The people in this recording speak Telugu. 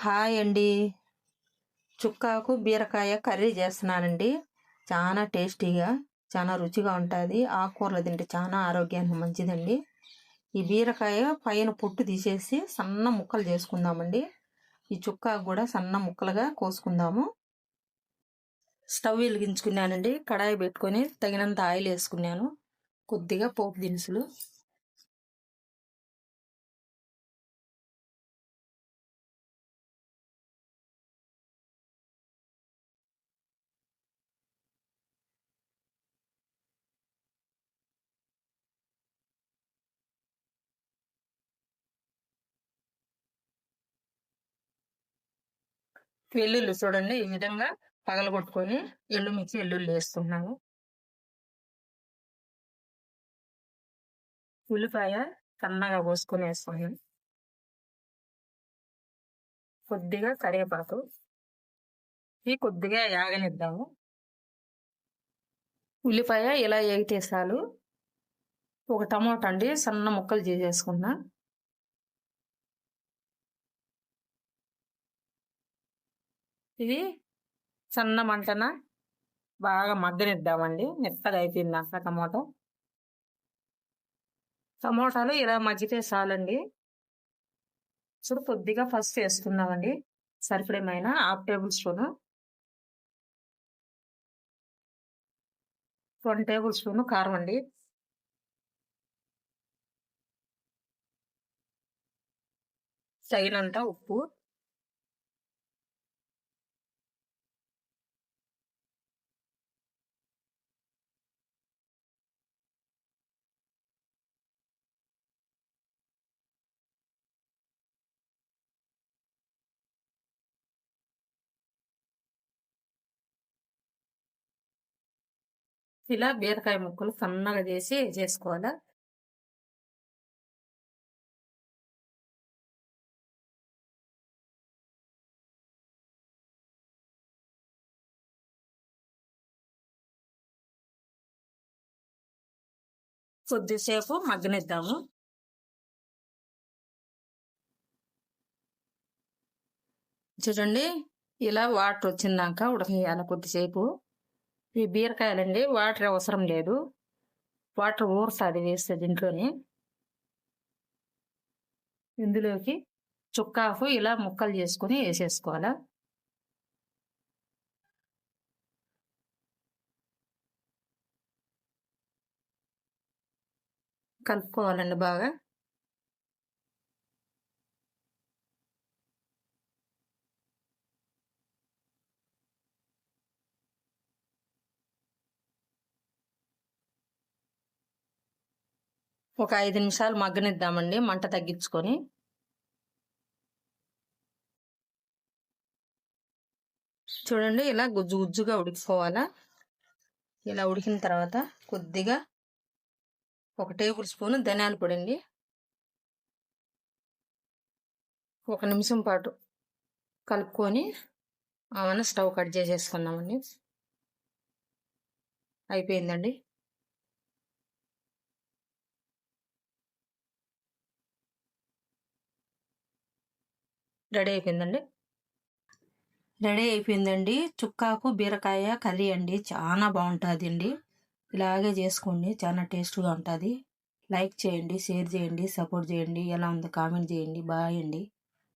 హాయ్ అండి. చుక్కాకు బీరకాయ కర్రీ చేస్తున్నానండి. చాలా టేస్టీగా చాలా రుచిగా ఉంటుంది. ఆకుకూరలు తింటే చాలా ఆరోగ్యానికి మంచిదండి. ఈ బీరకాయ పైన పొట్టు తీసేసి సన్న ముక్కలు చేసుకుందామండి. ఈ చుక్కాకు కూడా సన్న ముక్కలుగా కోసుకుందాము. స్టవ్ వెలిగించుకున్నానండి. కడాయి పెట్టుకొని తగినంత ఆయిల్ వేసుకున్నాను. కొద్దిగా పోపు దినుసులు. వెల్లుల్లి చూడండి ఈ విధంగా పగలగొట్టుకొని ఎల్లు మిక్సి ఎల్లుల్లి వేస్తున్నాము. ఉల్లిపాయ సన్నగా కోసుకొని వేసుకున్నాం కొద్దిగా కరివేపాకు. ఇవి కొద్దిగా యాగనిద్దాము. ఉల్లిపాయ ఇలా ఏగితే చాలు ఒక టమాటా అండి సన్న ముక్కలు చేసేసుకున్నా. ఇది సన్న మంటన? బాగా మగ్గనిద్దామండి. మెత్తగా అయిపోయింది టమాటో. టమోటాలు ఇలా మగ్గితే చాలండి. చూడు కొద్దిగా ఫస్ట్ వేసుకున్నామండి సరిపడేమైనా half tablespoon. One tablespoon కారం అండి. తగినంత ఉప్పు. ఇలా బీరకాయ ముక్కలు సన్నగా చేసి చేసుకోవాలా? కొద్దిసేపు మగ్గనిద్దాము. చూడండి ఇలా వాటర్ వచ్చిందాక ఉడకేయాలి కొద్దిసేపు. ఈ బీరకాయలండి వాటర్ అవసరం లేదు. వాటర్ ఊరుస్తుంది వేస్తే దీంట్లోని. ఇందులోకి చుక్కాకు ఇలా ముక్కలు చేసుకుని వేసేసుకోవాలా. కలుపుకోవాలండి బాగా. ఒక ఐదు నిమిషాలు మగ్గనిద్దామండి మంట తగ్గించుకొని. చూడండి ఇలా గుజ్జు గుజ్జుగా ఉడికిపోవాలా. ఇలా ఉడికిన తర్వాత కొద్దిగా ఒక టేబుల్ స్పూన్ ధనియాల పొడి అండి. ఒక నిమిషం పాటు కలుపుకొని ఆమెను స్టవ్ కట్ చేసేసుకున్నామండి అయిపోయిందండి. రెడీ అయిపోయిందండి? రెడీ అయిపోయిందండి. చుక్కాకు బీరకాయ కర్రీ అండి. చాలా బాగుంటుంది అండి ఇలాగే చేసుకోండి. చాలా టేస్ట్గా ఉంటుంది. లైక్ చేయండి షేర్ చేయండి సపోర్ట్ చేయండి. ఎలా ఉందో కామెంట్ చేయండి. బాయ్ అండి.